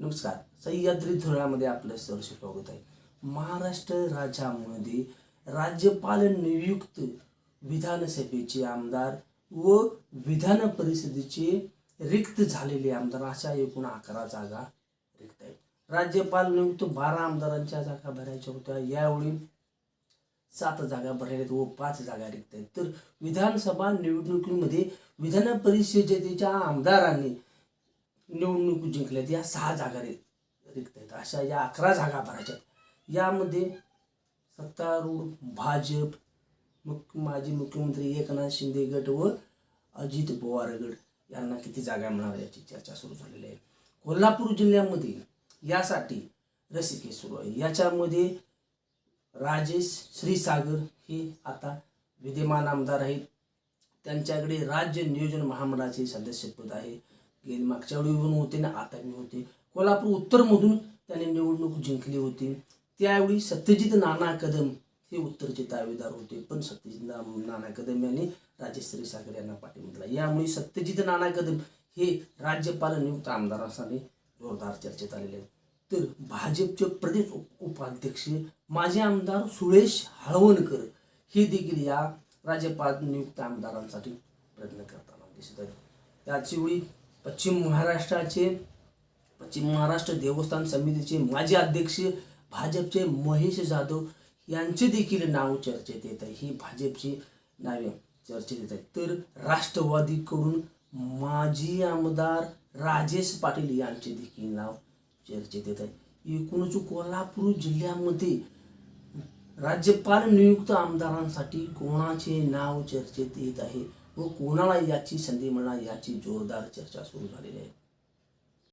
नमस्कार. सह्याद्री धुळ्यामध्ये आपलं सर्व स्वागत आहे. महाराष्ट्र राज्यामध्ये राज्यपाल नियुक्त विधानसभेचे आमदार व विधान परिषदेचे रिक्त झालेले आमदार अशा एकूण अकरा जागा रिक्त आहेत. राज्यपाल नियुक्त बारा आमदारांच्या जागा भरायच्या होत्या. यावेळी सात जागा भरलेल्या आहेत व पाच जागा रिक्त आहेत. तर विधानसभा निवडणुकीमध्ये विधान परिषदेच्या आमदारांनी निवडणूक जिंकल्यात या सहा जागा रे रिक्त आहेत अशा या अकरा जागा भरायच्या आहेत. यामध्ये सत्तारूढ भाजप मुख माजी मुख्यमंत्री एकनाथ शिंदे गट व अजित पवार गट यांना किती जागा मिळणार याची चर्चा सुरू झालेली आहे. कोल्हापूर जिल्ह्यामध्ये यासाठी रसिके सुरू आहे. याच्यामध्ये राजेश श्रीसागर हे आता विद्यमान आमदार आहेत. त्यांच्याकडे राज्य नियोजन महामंडळाचे सदस्यपद आहे. गेले. मागच्या वेळी पण होते ना आता मी होते कोल्हापूर उत्तरमधून त्याने निवडणूक जिंकली होती. त्यावेळी सत्यजित नाना कदम हे उत्तरचे दावेदार होते पण सत्यजित नाना कदम यांनी राजेश सागर यांना पाठिंबा यामुळे सत्यजित नाना कदम हे राज्यपाल नियुक्त आमदारांसाठी जोरदार चर्चेत आलेले आहेत. तर भाजपचे प्रदेश उपाध्यक्ष माजी आमदार सुरेश हळवणकर हे देखील या राज्यपाल नियुक्त आमदारांसाठी प्रयत्न करताना दिसत आहेत. त्याचवेळी पश्चिम महाराष्ट्राचे पश्चिम महाराष्ट्र देवस्थान समितीचे माजी अध्यक्ष भाजपचे महेश जाधव यांचे देखील नाव चर्चेत येत आहे. ही भाजपची नावे चर्चेत येत आहेत. तर राष्ट्रवादीकडून माजी आमदार राजेश पाटील यांचे देखील नाव चर्चेत येत आहे. एकूणच कोल्हापूर जिल्ह्यामध्ये राज्यपाल नियुक्त आमदारांसाठी कोणाचे नाव चर्चेत येत आहे? व कोणाला याची संधी मिळणार याची जोरदार चर्चा सुरू झालेली आहे.